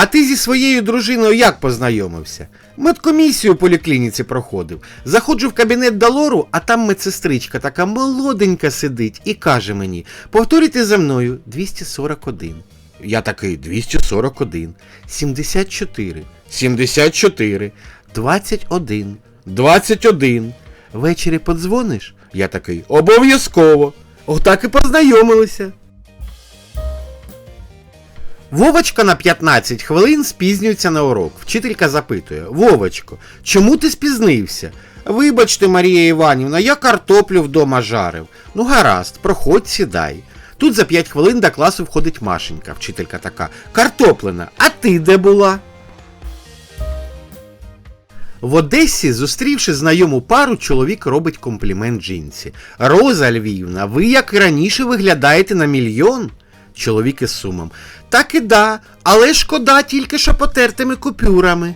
А ти зі своєю дружиною як познайомився? Медкомісію у поліклініці проходив. Заходжу в кабінет до лору, а там медсестричка така молоденька сидить і каже мені: повторюйте за мною 241. Я такий 241, 74, 74, 21, 21. Ввечері подзвониш? Я такий обов'язково. Отак і познайомилися. Вовочка на 15 хвилин спізнюється на урок. Вчителька запитує: Вовочко, чому ти спізнився? Вибачте, Марія Іванівна, я картоплю вдома жарив. Ну гаразд, проходь, сідай. Тут за 5 хвилин до класу входить Машенька, вчителька така. Картоплена, а ти де була? В Одесі, зустрівши знайому пару, чоловік робить комплімент жінці. Роза Львівна, ви як і раніше виглядаєте на мільйон? Чоловік із сумом. Так і да, але шкода тільки що потертими купюрами.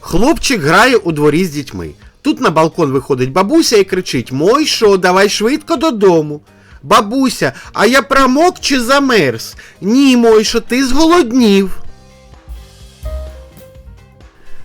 Хлопчик грає у дворі з дітьми. Тут на балкон виходить бабуся і кричить: Мой що, давай швидко додому. Бабуся, а я промок чи замерз? Ні, Мойшо, ти зголоднів.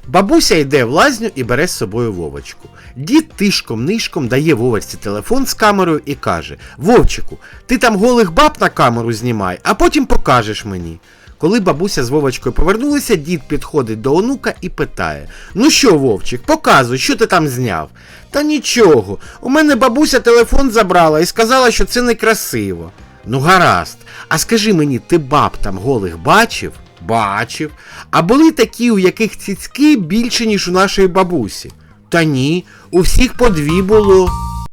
Бабуся йде в лазню і бере з собою Вовочку. Дід тишком-нишком дає Вовочці телефон з камерою і каже: Вовчику, ти там голих баб на камеру знімай, а потім покажеш мені. Коли бабуся з Вовочкою повернулися, дід підходить до онука і питає: Ну що, Вовчик, показуй, що ти там зняв? Та нічого. У мене бабуся телефон забрала і сказала, що це некрасиво. Ну гаразд, а скажи мені, ти баб там голих бачив? Бачив. А були такі, у яких цицьки більше, ніж у нашої бабусі? Та ні, у всіх по дві було.